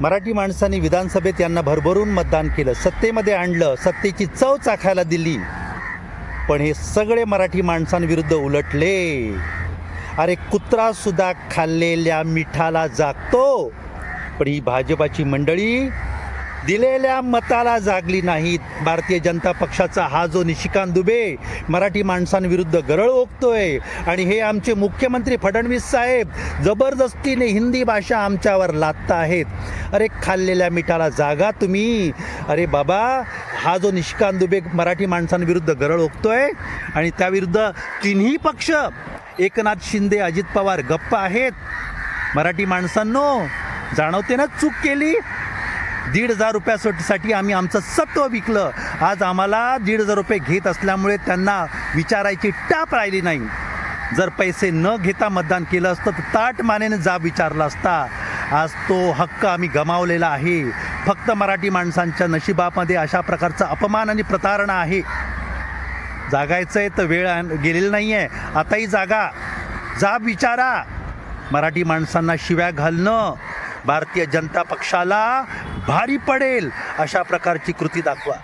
मराठी माणसांनी विधानसभेत यांना भरभरून मतदान केलं. सत्तेमध्ये आणलं सत्तेची चव चाखायला दिली. पण हे सगळे मराठी माणसांविरुद्ध उलटले. अरे कुत्रा सुद्धा खाल्लेल्या मिठाला जागतो. पण ही भाजपाची मंडळी दिलेल्या मताला जागली नाहीत. भारतीय जनता पक्षाचा हा जो निशिकांत दुबे मराठी माणसांविरुद्ध गरळ ओकतोय आणि हे आमचे मुख्यमंत्री फडणवीस साहेब जबरदस्तीने हिंदी भाषा आमच्यावर लादत आहेत. अरे खाल्लेल्या मिठाला जागा तुम्ही. अरे बाबा हा जो निशिकांत दुबे मराठी माणसांविरुद्ध गरळ ओकतोय आणि त्याविरुद्ध तिन्ही पक्ष एकनाथ शिंदे अजित पवार गप्प आहेत. मराठी माणसांनो जाणवते ना चूक केली. दीड हजार रुपयासाठी आम्ही आमचं सत्व विकलं. आज आम्हाला दीड हजार रुपये घेत असल्यामुळे त्यांना विचारायची टाप राहिली नाही. जर पैसे न घेता मतदान केलं असतं तर ताट मानेने जाब विचारला असता. आज तो हक्क आम्ही गमावलेला आहे. फक्त मराठी माणसांच्या नशिबामध्ये अशा प्रकारचा अपमान आणि प्रतारणा आहे. जागायचं आहे तर वेळ गेलेली नाही आहे आताही जागा. जाब विचारा. मराठी माणसांना शिव्या घालणं. भारतीय जनता पक्षाला भारी पडेल अशा प्रकारची कृती दाखवा.